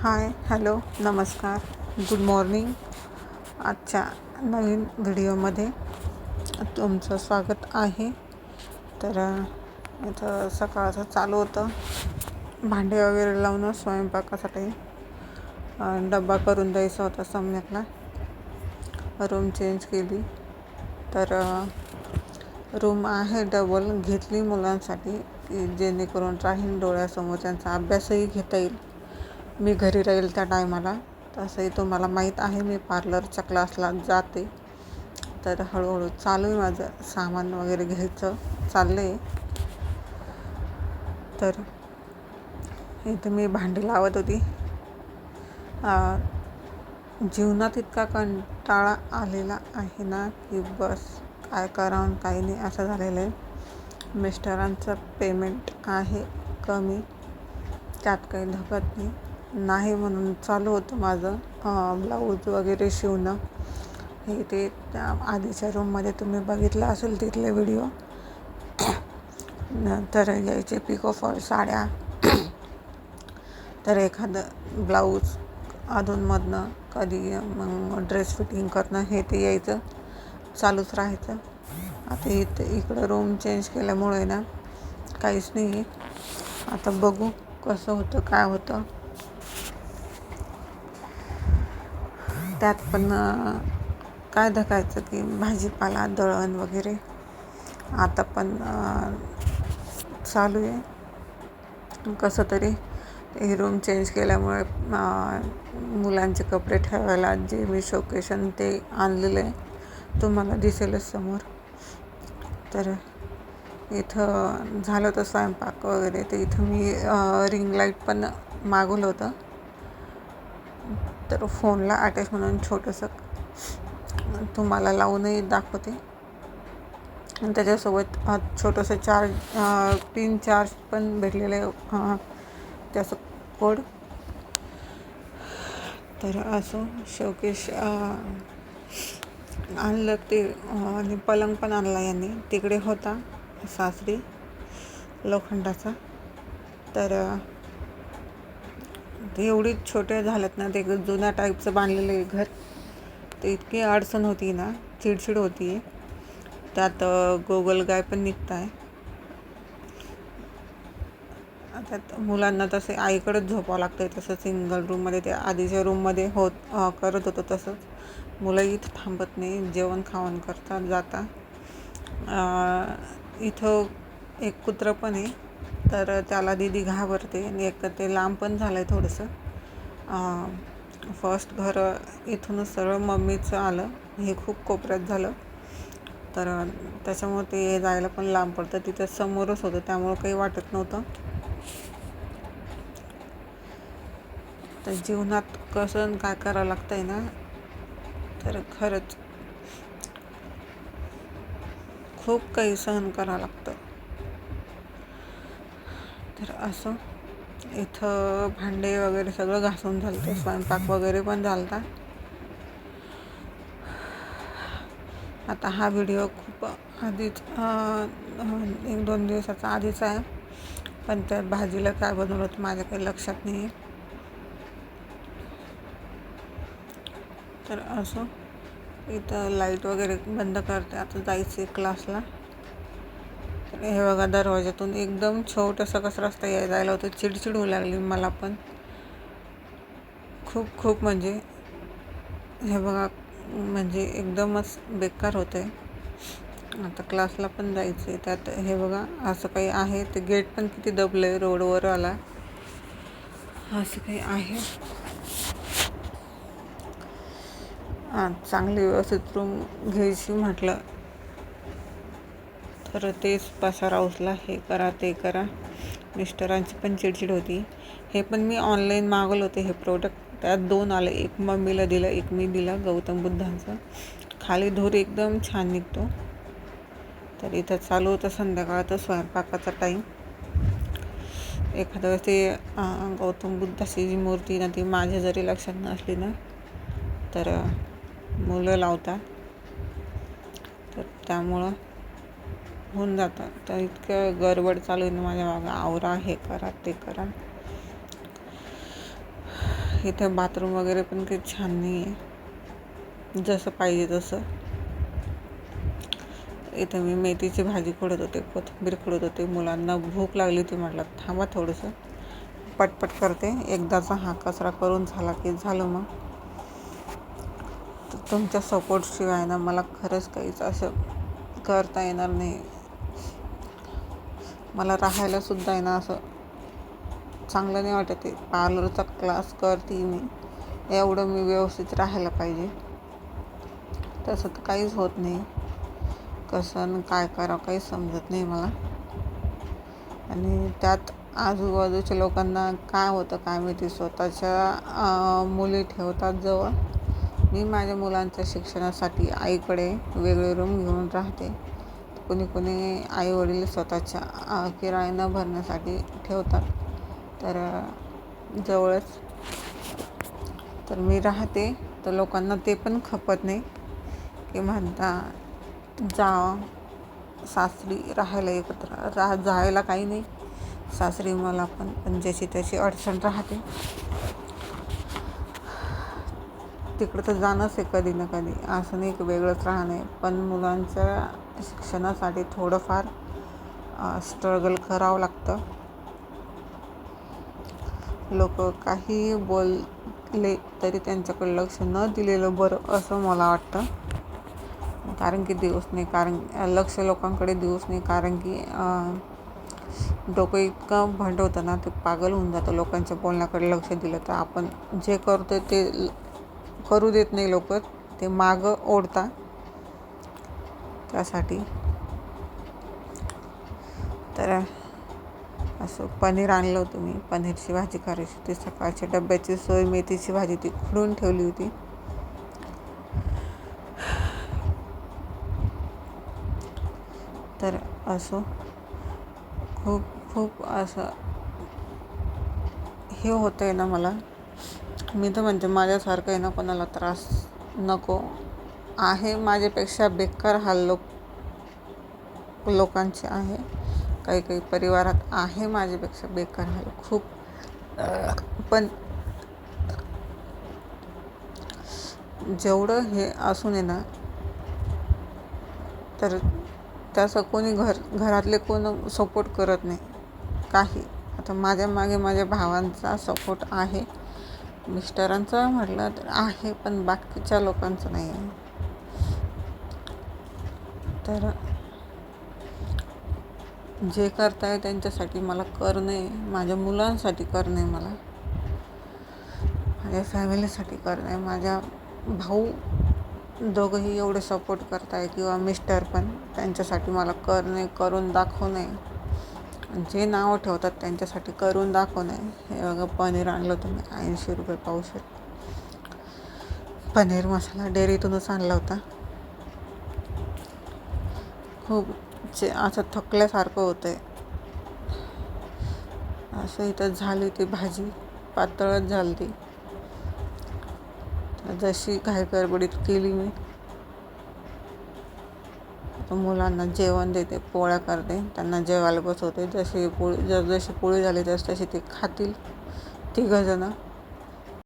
हाय hello नमस्कार good morning. आजच्या नवीन व्हिडिओमध्ये तुमचं स्वागत आहे. तर इथं सकाळचं चालू होतं. भांडे वगैरे लावणं स्वयंपाकासाठी डब्बा करून द्यायचा होता सम्यकला. रूम चेंज केली. तर रूम आहे डबल घेतली मुलांसाठी की जेणेकरून राहील डोळ्यासमोर त्यांचा अभ्यासही घेता येईल. मी घरी राहील त्या टायमाला. तसंही तुम्हाला माहीत आहे मी पार्लरच्या क्लासला जाते. तर हळूहळू चालू आहे माझं सामान वगैरे घ्यायचं चाललं आहे तर इथं मी भांडी लावत होती. जीवनात इतका कंटाळा आलेला आहे ना की बस काय करावं काही नाही असं झालेलं आहे. मिस्टरांचं पेमेंट आहे कमी त्यात काही धकत नाही. नाही म्हणून चालू होतं माझं ब्लाऊज वगैरे शिवणं. हे ते त्या आधीच्या रूममध्ये तुम्ही बघितलं असेल तिथले व्हिडिओ तर यायचे पिको फॉल साड्या. तर एखादं ब्लाऊज अधूनमधनं कधी मग ड्रेस फिटिंग करणं हे ते यायचं. चालूच राहायचं. आता इथं इकडं रूम चेंज केल्यामुळे ना काहीच नाही आहे आता बघू कसं होतं काय होतं. त्यात पण काय धकायचं की भाजीपाला दळण वगैरे. आता पण चालू आहे. कसं तरी हे रूम चेंज केल्यामुळे मुलांचे कपडे ठेवायला जे मी शोकेशन ते आणलेलं आहे तुम्हाला दिसेलच समोर. तर इथं झालं होतं स्वयंपाक वगैरे तर इथं मी रिंग लाइट पण मागवलं होतं. तर फोनला अटॅच म्हणून छोटंसं तुम्हाला लावूनही दाखवते. आणि त्याच्यासोबत छोटंसं चार्ज पिन चार्ज पण भेटलेलं आहे. त्याचं कोड तर असो शोकेश आणलं ते आणि पलंग पण आणला यांनी. तिकडे होता सासरी लोखंडाचा. तर ते एवढी छोटे झालेत ना ते जुन्या टाईपचं बांधलेलं आहे घर. ते इतकी अडचण होती ना चिडचिड होती. त्यात गोगल गाय पण निघत आहे त्यात मुलांना तसे आईकडेच झोपावं लागतं आहे तसं सिंगल रूममध्ये ते आधीच्या रूममध्ये होत करत होतं तसंच. मुलंही इथं थांबत नाही जेवण खावण करतात जाता इथं एक कुत्रं पण आहे. तर त्याला दिदी घाबरते आणि एक तर ते लांब पण झालं आहे थोडंसं फर्स्ट घर इथूनच सरळ मम्मीचं आलं. हे खूप कोपऱ्यात झालं. तर त्याच्यामुळं ते जायला पण लांब पडतं. तिथं समोरच होतं. त्यामुळं काही वाटत नव्हतं. तर जीवनात कसं काय करावं लागतं आहे ना? तर खरंच खूप काही सहन करावं लागतं. तर असं. इथं भांडे वगैरे सगळं घासून झालं स्वयंपाक वगैरे पण झालता. आता हा व्हिडिओ खूप आधीच एक दोन दिवसाचा आधीच आहे. पण त्या भाजीला काय बनवलं होतं माझ्या काही लक्षात नाही आहे तर असं. इथं लाइट वगैरे बंद करते आता जायचं क्लासला. हे बघा दरवाज्यातून एकदम छोटंसं कसा रस्ता यायला जायला होतं चिडचिड होऊ लागली मला पण. खूप खूप म्हणजे हे बघा म्हणजे एकदमच बेकार होतं आहे आता क्लासला पण जायचं आहे त्यात हे बघा असं काही आहे ते गेट पण किती दबलं आहे रोडवर आला. असं काही आहे. चांगली व्यवस्थित रूम घ्यायची म्हटलं. तर तेच पसारा उचला हे करा ते करा. मिस्टरांची पण चिडचिड होती. हे पण मी ऑनलाईन मागवलं होते हे प्रोडक्ट त्यात दोन आले एक मम्मीला दिलं एक मी दिलं गौतम बुद्धांचं. खाली धूर एकदम छान निघतो. तर इथं चालू होतं संध्याकाळचं स्वयंपाकाचा टाईम एखाद्या वेळेस ते गौतम बुद्धाची जी मूर्ती ना ती माझ्या जरी लक्षात नसली ना तर मुलं लावतात. तर त्यामुळं होऊन जातं तर इतकं गडबड चालू आहे ना माझ्या बाबा आवरा हे करा ते करा. इथे बाथरूम वगैरे पण काही छान नाही आहे. जसं पाहिजे तसं. इथं मी मेथीची भाजी खोडत होते कोथिंबीर खोडत होते. मुलांना भूक लागली होती म्हटलं थांबा थोडंसं. पटपट करते. एकदाचा हा कचरा करून झाला की झालं मग. तुमच्या सपोर्टशिवाय ना मला खरंच काहीच असं करता येणार नाही. मला राहायलासुद्धा आहे ना असं. चांगलं नाही वाटत आहे पार्लरचा क्लास करते मी. एवढं मी व्यवस्थित राहायला पाहिजे. तसं तर काहीच होत नाही. कसं काय करावं काही समजत नाही मला. आणि त्यात आजूबाजूच्या लोकांना काय होतं काय माहिती स्वतःच्या मुली ठेवतात जवळ. मी माझ्या मुलांच्या शिक्षणासाठी आईकडे वेगळे रूम घेऊन राहते. कोणी कोणी आईवडील स्वतःच्या किराया भरण्यासाठी ठेवतात. तर जवळच. तर मी राहते तर लोकांना ते पण खपत नाही. की म्हणता जा सासरी राहायला एकत्र. राह जायला काही नाही. सासरी मला पण पण जशी त्याची अडचण राहते. तिकडं तर जाणंच आहे कधी ना कधी. असं नाही की वेगळंच राहणं आहे. पण मुलांच्या शिक्षणासाठी थोडंफार स्ट्रगल करावं लागतं. लोक काही बोलले तरी त्यांच्याकडे लक्ष न दिलेलं बरं असं मला वाटतं. कारण की दिवस नाही कारण लक्ष लोकांकडे दिवस नाही. कारण की डोकं इतकं भांडवतं ना ते पागल होऊन जातं लोकांच्या बोलण्याकडे लक्ष दिलं तर. आपण जे करतो ते करू देत नाही लोक ते मागं ओढता. त्यासाठी. तर असं पनीर आणलं होतं मी. पनीरची भाजी करायची होती. सकाळच्या डब्याची सोय मेथीची भाजी ती खुडून ठेवली होती. तर असो खूप खूप असं हे होतं आहे ना मला. मी तर म्हणजे माझ्यासारखं आहे ना कोणाला त्रास नको. आहे माझ्यापेक्षा बेकार हाल लोक लोकांचे आहे. काही काही परिवारात आहे माझ्यापेक्षा बेकार हाल खूप. पण जेवढं हे असून आहे ना तर त्याचं कोणी घर घरातले कोण सपोर्ट करत नाही. काही. आता माझ्या मागे माझ्या भावांचा सपोर्ट आहे. मिस्टरांचं म्हटलं तर आहे पण बाकीच्या लोकांचं नाही आहे. तर जे करताय त्यांच्यासाठी मला करणे माझ्या मुलांसाठी करणे मला. माझ्या फॅमिलीसाठी करणे माझ्या भाऊ दोघंही एवढे सपोर्ट करताय किंवा मिस्टर पण त्यांच्यासाठी मला करणे करून दाखवणे जे नावं ठेवतात त्यांच्यासाठी करून दाखवणे हे बघा पनीर आणलं तुम्ही ऐंशी रुपये पावशेर. पनीर मसाला डेअरीतूनच आणला होता. खूप जे असं थकल्यासारखं होतं आहे असं इथं झाली ती भाजी पातळच झाली ती. जशी घाई गडबडीत केली मी. मुलांना जेवण देते पोळ्या करते त्यांना जेवायला बसवते. जशी पोळी जशी पोळी झाली तस तशी ते खातील तिघंजणं